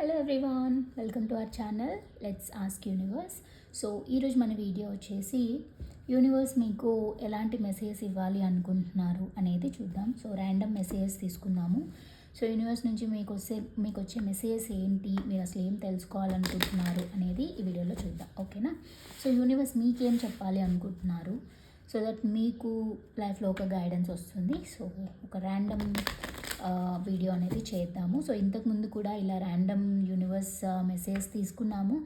Hello everyone welcome to our channel let's ask universe so ఈరోజు మన video వచ్చేసి universe మీకు ఎలాంటి మెసేజెస్ ఇవ్వాలి అనుకుంటున్నారు అనేది చూద్దాం. సో ర్యాండమ్ మెసేజెస్ తీసుకుందాము. సో యూనివర్స్ నుంచి మీకు వచ్చే మీకు వచ్చే మెసేజెస్ ఏంటి మీరు అసలు ఏం తెలుసుకోవాలనుకుంటున్నారు అనేది ఈ వీడియోలో చూద్దాం. ఓకేనా సో యూనివర్స్ మీకేం చెప్పాలి అనుకుంటున్నారు? సో దట్ మీకు లైఫ్లో ఒక గైడెన్స్ వస్తుంది. సో ఒక ర్యాండమ్ వీడియో అనేది చేద్దాము. సో ఇంతకుముందు కూడా ఇలా ర్యాండమ్ యూనివర్స్ మెసేజ్ తీసుకున్నాము.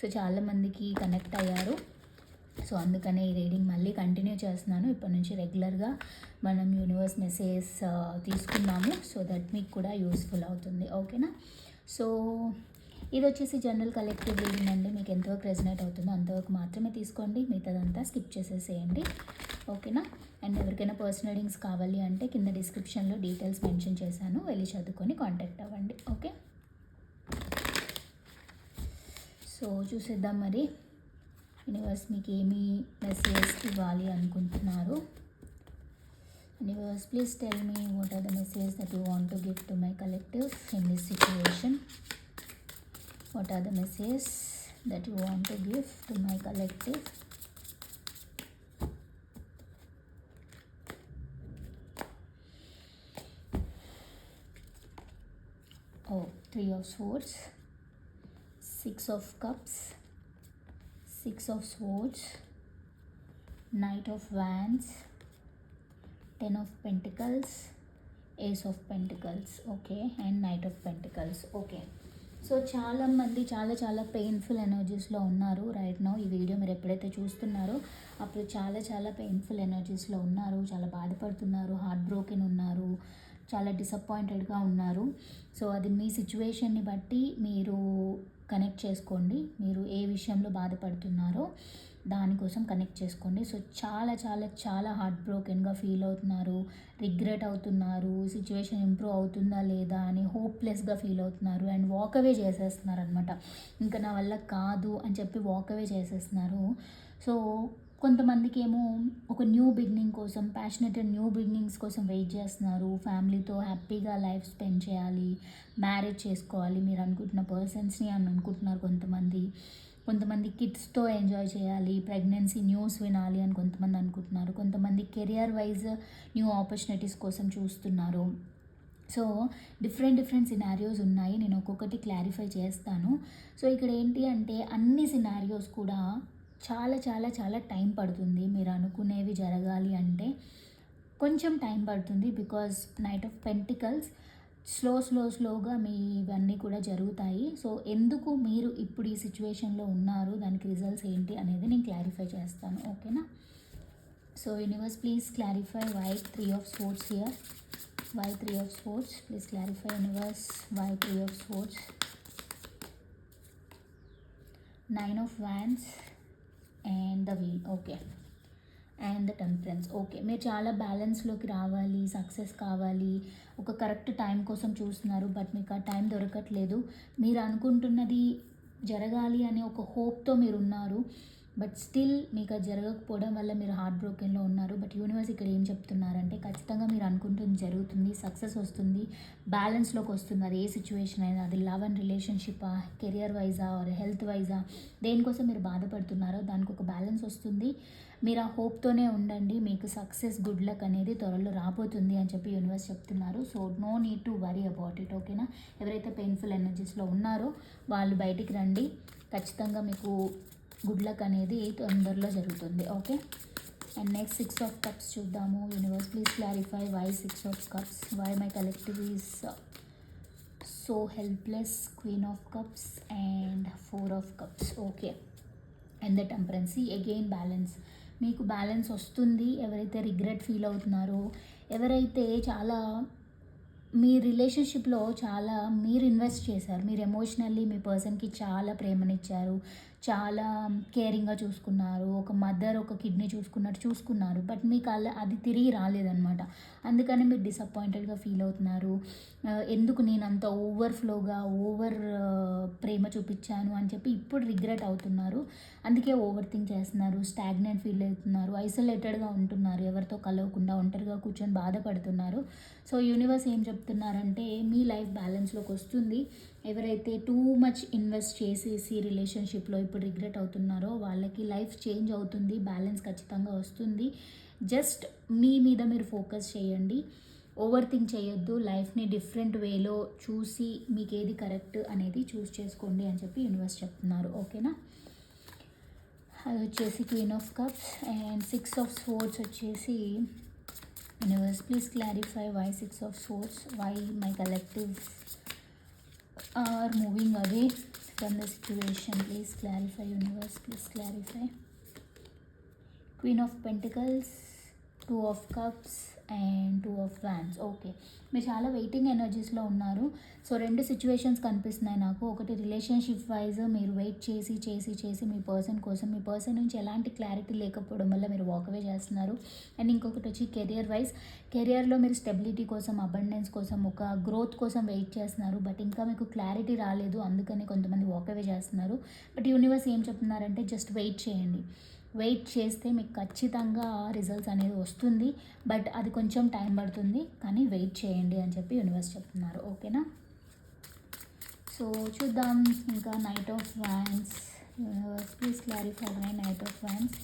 సో చాలామందికి కనెక్ట్ అయ్యారు. సో అందుకనే ఈ రీడింగ్ మళ్ళీ కంటిన్యూ చేస్తున్నాను. ఇప్పటి నుంచి రెగ్యులర్గా మనం యూనివర్స్ మెసేజ్ తీసుకున్నాము. సో దట్ మీకు కూడా యూస్ఫుల్ అవుతుంది. ఓకేనా సో ఇది వచ్చేసి జనరల్ కలెక్టివ్ రీడింగ్ అండి. మీకు ఎంతవరకు రెజనేట్ అవుతుందో అంతవరకు మాత్రమే తీసుకోండి. మిగతాదంతా స్కిప్ చేసేసేయండి. ఓకేనా అండ్ ఎవరికైనా పర్సనల్ రీడింగ్స్ కావాలి అంటే కింద డిస్క్రిప్షన్లో డీటెయిల్స్ మెన్షన్ చేశాను వెళ్ళి చదువుకొని కాంటాక్ట్ అవ్వండి. ఓకే? సో చూసేద్దాం మరి. యూనివర్స్ మీకు ఏమి మెసేజ్ ఇవ్వాలి అనుకుంటున్నారు? Universe please tell me what are the message that you want to give to my collective in this situation what are the message that you want to give to my collective three of swords six of cups six of swords knight of wands ten of pentacles ace of pentacles okay and knight of pentacles okay so చాలామంది చాలా చాలా painful ఎనర్జీస్లో ఉన్నారు right no ఈ video మీరు ఎప్పుడైతే చూస్తున్నారో అప్పుడు చాలా చాలా పెయిన్ఫుల్ ఎనర్జీస్లో ఉన్నారు చాలా బాధపడుతున్నారు హార్ట్ బ్రోకెన్ ఉన్నారు చాలా డిసప్పాయింటెడ్గా ఉన్నారు. సో అది మీ సిచ్యువేషన్ని బట్టి మీరు కనెక్ట్ చేసుకోండి. మీరు ఏ విషయంలో బాధపడుతున్నారో దానికోసం కనెక్ట్ చేసుకోండి. సో చాలా చాలా చాలా హార్ట్ బ్రోకెన్గా ఫీల్ అవుతున్నారు. రిగ్రెట్ అవుతున్నారు. సిచ్యువేషన్ ఇంప్రూవ్ అవుతుందా లేదా అని హోప్లెస్గా ఫీల్ అవుతున్నారు. అండ్ వాక్ అవే చేసేస్తున్నారు అనమాట ఇంకా నా వల్ల కాదు అని చెప్పి వాక్ అవే చేసేస్తున్నారు. సో కొంతమందికి ఏమో ఒక న్యూ బిగినింగ్ కోసం ప్యాషనెటెడ్ న్యూ బిగినింగ్స్ కోసం వెయిట్ చేస్తున్నారు. ఫ్యామిలీతో హ్యాపీగా లైఫ్ స్పెండ్ చేయాలి మ్యారేజ్ చేసుకోవాలి మీరు అనుకుంటున్న పర్సన్స్ని అని అనుకుంటున్నారు కొంతమంది. కొంతమంది కిడ్స్తో ఎంజాయ్ చేయాలి ప్రెగ్నెన్సీ న్యూస్ వినాలి అని కొంతమంది అనుకుంటున్నారు. కొంతమంది కెరియర్ వైజ్ న్యూ ఆపర్చునిటీస్ కోసం చూస్తున్నారు. సో డిఫరెంట్ డిఫరెంట్ సినారియోస్ ఉన్నాయి. నేను ఒక్కొక్కటి క్లారిఫై చేస్తాను. సో ఇక్కడ ఏంటి అంటే అన్ని సినారియోస్ కూడా చాలా చాలా చాలా టైం పడుతుంది. మీరు అనుకునేవి జరగాలి అంటే కొంచెం టైం పడుతుంది because knight of pentacles slow slow స్లోగా మీ ఇవన్నీ కూడా జరుగుతాయి. సో ఎందుకు మీరు ఇప్పుడు ఈ సిచ్యువేషన్లో ఉన్నారు? దానికి రిజల్ట్స్ ఏంటి అనేది నేను క్లారిఫై చేస్తాను. ఓకేనా? So universe please clarify why three of swords here why three of swords. Please clarify universe why three of swords. Nine of wands. And the wheel okay and the temperance okay మీరు చాలా బ్యాలెన్స్లోకి రావాలి success కావాలి. ఒక correct time కోసం చూస్తున్నారు but మీకు ఆ time దొరకట్లేదు. మీరు అనుకుంటున్నది జరగాలి అనే ఒక హోప్తో మీరు ఉన్నారు. బట్ స్టిల్ మీకు అది జరగకపోవడం వల్ల మీరు హార్ట్ బ్రోకెన్లో ఉన్నారు. బట్ యూనివర్స్ ఇక్కడ ఏం చెప్తున్నారంటే ఖచ్చితంగా మీరు అనుకుంటుంది జరుగుతుంది సక్సెస్ వస్తుంది బ్యాలెన్స్లోకి వస్తుంది. అది ఏ సిచ్యువేషన్ అయినా అది లవ్ అండ్ రిలేషన్షిప్ కెరియర్ వైజా ఆర్ హెల్త్ వైజా దేనికోసం మీరు బాధపడుతున్నారో దానికి ఒక బ్యాలెన్స్ వస్తుంది. మీరు ఆ హోప్తోనే ఉండండి మీకు సక్సెస్ గుడ్ లక్ అనేది త్వరలో రాబోతుంది అని చెప్పి యూనివర్స్ చెప్తున్నారు. So no need to worry about it ఓకేనా? ఎవరైతే పెయిన్ఫుల్ ఎనర్జీస్లో ఉన్నారో వాళ్ళు బయటికి రండి. ఖచ్చితంగా మీకు గుడ్ లక్ అనేది తొందరలో జరుగుతుంది. Okay and next six of cups చూద్దాము. Universe please clarify why six of cups why my collective is so helpless queen of cups and four of cups okay and the temperance again balance మీకు balance వస్తుంది. ఎవరైతే regret feel అవుతున్నారో ఎవరైతే చాలా మీ రిలేషన్షిప్లో చాలా మీరు ఇన్వెస్ట్ చేశారు మీరు ఎమోషనల్లీ మీ పర్సన్కి చాలా ప్రేమనిచ్చారు చాలా కేరింగ్గా చూసుకున్నారు. ఒక మదర్ ఒక కిడ్నీ చూసుకున్నట్టు చూసుకున్నారు. బట్ మీకు అలా అది తిరిగి రాలేదనమాట అందుకని మీరు డిసప్పాయింటెడ్గా ఫీల్ అవుతున్నారు. ఎందుకు నేను అంత ఓవర్ఫ్లోగా ఓవర్ ప్రేమ చూపించాను అని చెప్పి ఇప్పుడు రిగ్రెట్ అవుతున్నారు. అందుకే ఓవర్ థింక్ చేస్తున్నారు. స్టాగ్నెంట్ ఫీల్ అవుతున్నారు. ఐసోలేటెడ్గా ఉంటున్నారు. ఎవరితో కలవకుండా ఒంటరిగా కూర్చొని బాధపడుతున్నారు. సో యూనివర్స్ ఏం చెప్తున్నారంటే మీ లైఫ్ బ్యాలెన్స్లోకి వస్తుంది. ఎవరైతే టూ మచ్ ఇన్వెస్ట్ చేసేసి రిలేషన్షిప్లో ఇప్పుడు రిగ్రెట్ అవుతున్నారో వాళ్ళకి లైఫ్ చేంజ్ అవుతుంది బ్యాలెన్స్ ఖచ్చితంగా వస్తుంది. జస్ట్ మీ మీద మీరు ఫోకస్ చేయండి. ఓవర్ థింక్ చేయొద్దు లైఫ్ని డిఫరెంట్ వేలో చూసి మీకు ఏది కరెక్ట్ అనేది చూస్ చేసుకోండి అని చెప్పి యూనివర్స్ చెప్తున్నారు. ఓకేనా అది వచ్చేసి queen of cups and six of swords వచ్చేసి universe please clarify why six of swords why my collective are moving away from the situation. Please clarify, universe. Please clarify. Queen of Pentacles. Two of cups and two of wands okay. మీరు చాలా waiting ఎనర్జీస్లో ఉన్నారు. So రెండు situations కనిపిస్తున్నాయి నాకు. ఒకటి relationship wise మీరు wait చేసి చేసి చేసి మీ పర్సన్ కోసం మీ పర్సన్ నుంచి ఎలాంటి క్లారిటీ లేకపోవడం వల్ల మీరు వాకవే చేస్తున్నారు. అండ్ ఇంకొకటి వచ్చి కెరియర్ వైజ్. కెరియర్లో మీరు స్టెబిలిటీ కోసం అబండెన్స్ కోసం ఒక గ్రోత్ కోసం వెయిట్ చేస్తున్నారు. బట్ ఇంకా మీకు క్లారిటీ రాలేదు. అందుకని కొంతమంది వాకవే చేస్తున్నారు. బట్ యూనివర్స్ ఏం చెప్తున్నారంటే జస్ట్ వెయిట్ చేయండి. వెయిట్ చేస్తే మీకు ఖచ్చితంగా రిజల్ట్స్ అనేది వస్తుంది. బట్ అది కొంచెం టైం పడుతుంది. కానీ వెయిట్ చేయండి అని చెప్పి యూనివర్స్ చెప్తున్నారు. ఓకేనా? సో చూద్దాం. ఇంకా knight of wands universe please clarify my knight of wands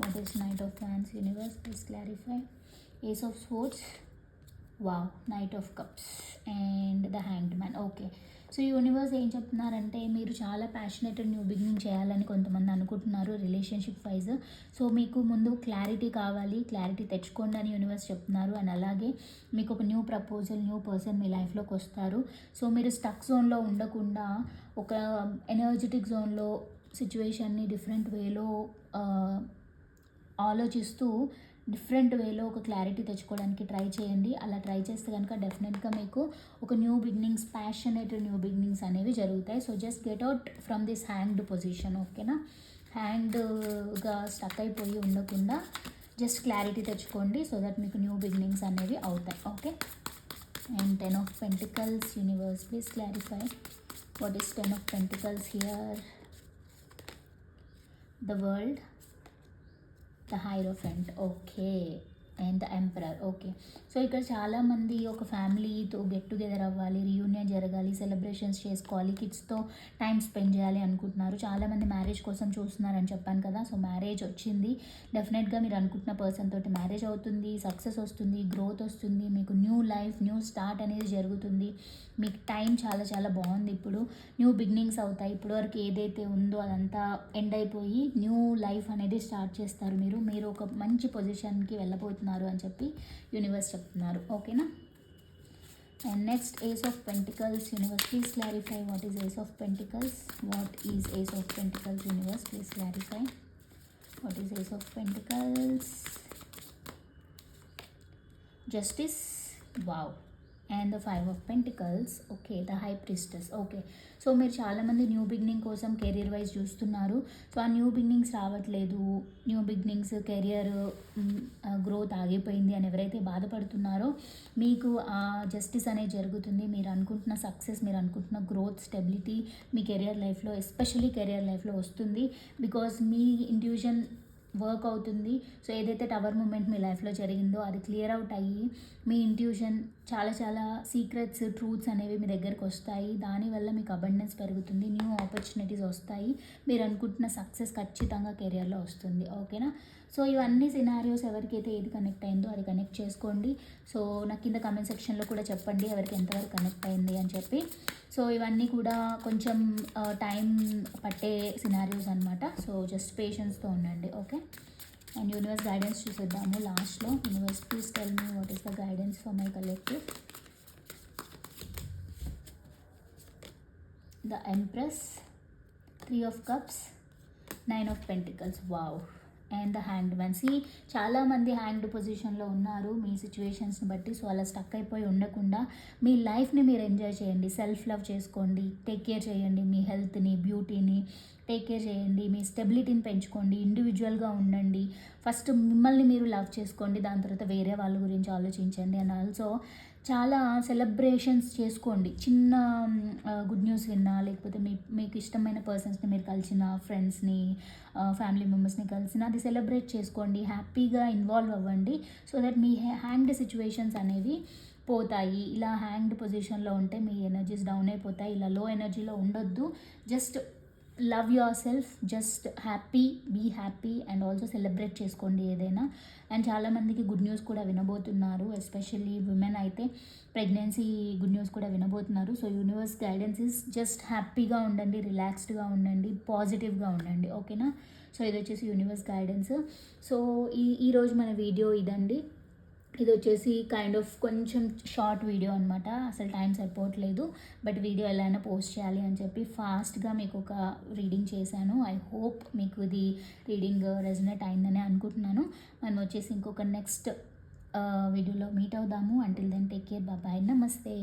what is knight of wands universe please clarify ace of swords wow knight of cups and the hanged man okay so universe ఏం చెప్తున్నారంటే మీరు చాలా passionated new beginning చేయాలని కొంతమంది అనుకుంటున్నారు relationship wise so మీకు ముందు clarity కావాలి క్లారిటీ తెచ్చుకోండి అని యూనివర్స్ చెప్తున్నారు. అండ్ అలాగే మీకు ఒక న్యూ ప్రపోజల్ న్యూ పర్సన్ మీ లైఫ్లోకి వస్తారు. సో మీరు స్టక్ జోన్లో ఉండకుండా ఒక ఎనర్జెటిక్ జోన్లో సిచ్యువేషన్ని డిఫరెంట్ వేలో ఆలోచిస్తూ డిఫరెంట్ వేలో ఒక క్లారిటీ తెచ్చుకోవడానికి ట్రై చేయండి. అలా ట్రై చేస్తే కనుక డెఫినెట్గా మీకు ఒక new beginnings passionate new beginnings అనేవి జరుగుతాయి. So just get out from this hanged position ఓకేనా హ్యాండ్గా స్టక్ అయిపోయి ఉండకుండా జస్ట్ క్లారిటీ తెచ్చుకోండి. సో దట్ మీకు న్యూ బిగినింగ్స్ అనేవి అవుతాయి okay and ten of pentacles universe please clarify what is ten of pentacles here the world the hierophant okay and the emperor. Okay. So ఇక్కడ చాలామంది ఒక ఫ్యామిలీతో గెట్ టుగెదర్ అవ్వాలి reunion జరగాలి celebrations చేసుకోవాలి కిడ్స్తో టైం స్పెండ్ చేయాలి అనుకుంటున్నారు. చాలామంది మ్యారేజ్ కోసం చూస్తున్నారని చెప్పాను కదా సో మ్యారేజ్ వచ్చింది. డెఫినెట్గా మీరు అనుకుంటున్న పర్సన్ తోటి మ్యారేజ్ అవుతుంది సక్సెస్ వస్తుంది గ్రోత్ వస్తుంది మీకు న్యూ లైఫ్ న్యూ స్టార్ట్ అనేది జరుగుతుంది. మీకు టైం చాలా చాలా బాగుంది ఇప్పుడు. న్యూ బిగినింగ్స్ అవుతాయి. ఇప్పటివరకు ఏదైతే ఉందో అదంతా ఎండ్ అయిపోయి న్యూ లైఫ్ అనేది స్టార్ట్ చేస్తారు మీరు. మీరు ఒక మంచి పొజిషన్కి వెళ్ళబోతున్నారు అని చెప్పి యూనివర్స్ చెప్తున్నారు. ఓకేనా and next ace of pentacles universe please clarify what is ace of pentacles what is ace of pentacles universe please clarify what is ace of pentacles justice wow and the five of pentacles okay the high priestess okay so మీరు చాలామంది new beginning కోసం career wise చూస్తున్నారు. So ఆ new beginnings రావట్లేదు. New beginnings career growth ఆగిపోయింది అని ఎవరైతే బాధపడుతున్నారో మీకు ఆ జస్టిస్ అనేది జరుగుతుంది. మీరు అనుకుంటున్న సక్సెస్ మీరు అనుకుంటున్న గ్రోత్ స్టెబిలిటీ మీ కెరియర్ లైఫ్లో ఎస్పెషలీ కెరియర్ లైఫ్లో వస్తుంది. బికాజ్ మీ ఇండివిజువల్ వర్క్ అవుతుంది. సో ఏదైతే టవర్ మూమెంట్ మీ లైఫ్లో జరిగిందో అది క్లియర్ అవుట్ అయ్యి మీ ఇంట్యూషన్ చాలా చాలా సీక్రెట్స్ ట్రూత్స్ అనేవి మీ దగ్గరకు వస్తాయి. దానివల్ల మీకు అబండెన్స్ పెరుగుతుంది న్యూ ఆపర్చునిటీస్ వస్తాయి. మీరు అనుకుంటున్న సక్సెస్ ఖచ్చితంగా కెరియర్లో వస్తుంది. ఓకేనా సో ఇవన్నీ సినారియోస్ ఎవరికైతే ఏది కనెక్ట్ అయిందో అది కనెక్ట్ చేసుకోండి. సో నాకు కింద కమెంట్ సెక్షన్లో కూడా చెప్పండి ఎవరికి ఎంతవరకు కనెక్ట్ అయింది అని చెప్పి. సో ఇవన్నీ కూడా కొంచెం టైం పట్టే సినారియోస్ అనమాట సో జస్ట్ పేషెన్స్తో ఉండండి. ఓకే అండ్ యూనివర్స్ గైడెన్స్ చూసేద్దాము లాస్ట్లో universe please tell me what is the guidance for my collective the empress three of cups nine of pentacles wow and the hanged man see చాలామంది hanged పొజిషన్లో ఉన్నారు మీ సిచ్యువేషన్స్ని బట్టి so అలా stuck అయిపోయి ఉండకుండా మీ లైఫ్ని మీరు ఎంజాయ్ చేయండి. సెల్ఫ్ లవ్ చేసుకోండి టేక్ కేర్ చేయండి మీ హెల్త్ని బ్యూటీని టేక్ కేర్ చేయండి మీ స్టెబిలిటీని పెంచుకోండి ఇండివిజువల్గా ఉండండి. ఫస్ట్ మిమ్మల్ని మీరు లవ్ చేసుకోండి దాని తర్వాత వేరే వాళ్ళ గురించి ఆలోచించండి. అండ్ ఆల్సో చాలా సెలబ్రేషన్స్ చేసుకోండి. చిన్న గుడ్ న్యూస్ విన్నా లేకపోతే మీ మీకు ఇష్టమైన పర్సన్స్ని మీరు కలిసిన ఫ్రెండ్స్ని ఫ్యామిలీ మెంబర్స్ని కలిసిన అది సెలబ్రేట్ చేసుకోండి. హ్యాపీగా ఇన్వాల్వ్ అవ్వండి. సో దట్ మీ హ్యాండ్ సిచ్యువేషన్స్ అనేవి పోతాయి. ఇలా హ్యాంగ్డ్ పొజిషన్లో ఉంటే మీ ఎనర్జీస్ డౌన్ అయిపోతాయి. ఇలా లో ఎనర్జీలో ఉండొద్దు. Just love yourself just happy be happy and also celebrate చేసుకోండి ఏదైనా. అండ్ చాలామందికి గుడ్ న్యూస్ కూడా వినబోతున్నారు ఎస్పెషల్లీ విమెన్ అయితే ప్రెగ్నెన్సీ గుడ్ న్యూస్ కూడా వినబోతున్నారు. So universe guidance is just హ్యాపీగా ఉండండి రిలాక్స్డ్గా ఉండండి పాజిటివ్గా ఉండండి. ఓకేనా సో ఇది వచ్చేసి యూనివర్స్ గైడెన్స్ సో ఈ ఈరోజు మన వీడియో ఇదండి. ఇది వచ్చేసి కైండ్ ఆఫ్ కొంచెం షార్ట్ వీడియో అనమాట అసలు టైం సరిపోవట్లేదు. బట్ వీడియో ఎలా అయినా పోస్ట్ చేయాలి అని చెప్పి ఫాస్ట్గా మీకు ఒక రీడింగ్ చేశాను. ఐ హోప్ మీకు ఇది రీడింగ్ రెజనేట్ అయిందని అనుకుంటున్నాను. మనం వచ్చేసి ఇంకొక నెక్స్ట్ వీడియోలో మీట్ అవుదాము. అంటిల్ దెన్ టేక్ కేర్ బాబాయ్ నమస్తే